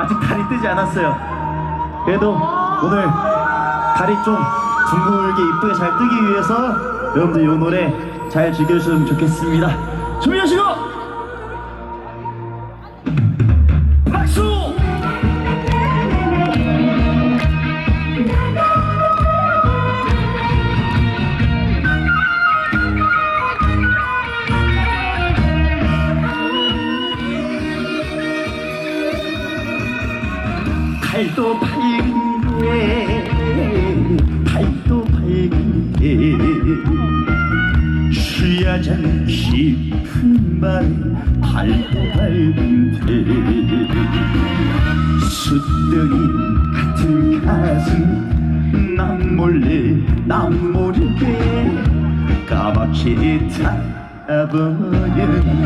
아직 달이 뜨지 않았어요. 그래도 오늘 달이 좀 둥글게 이쁘게 잘 뜨기 위해서 여러분들 이 노래 잘 즐겨주시면 좋겠습니다. 준비하시고 달도 밝은데 달도 밝은데. 취하자 싶은 밤에 달도 밝은데. 숫덩이 같은 가슴 난 몰래 난 모르게 까맣게 타버렸네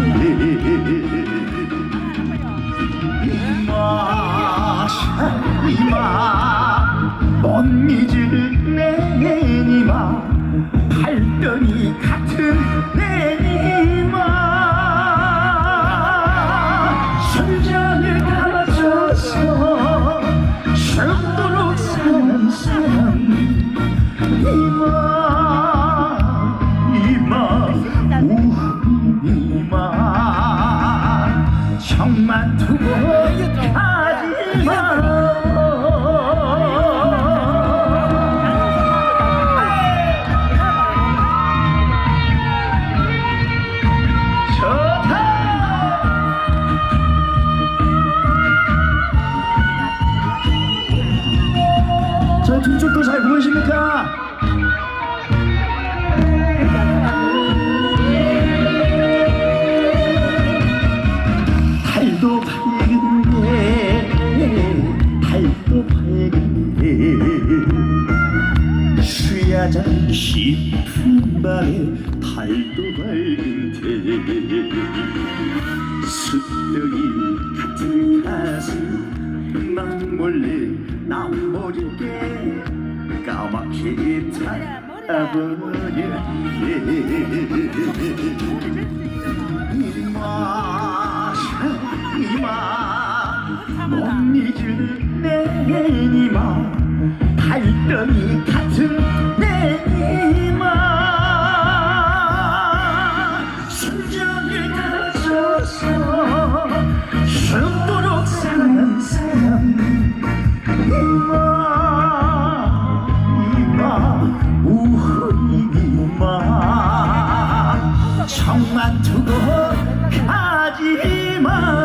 팔덩이 저 뒤쪽도 잘 보이십니까? 달도 밝은데 달도 밝은데 쉬야자 싶은 밤에 달도 밝은데 숫덩이 같은 가슴 난 몰래 난 모르게 까맣게 타버렸 정만 두고 가지마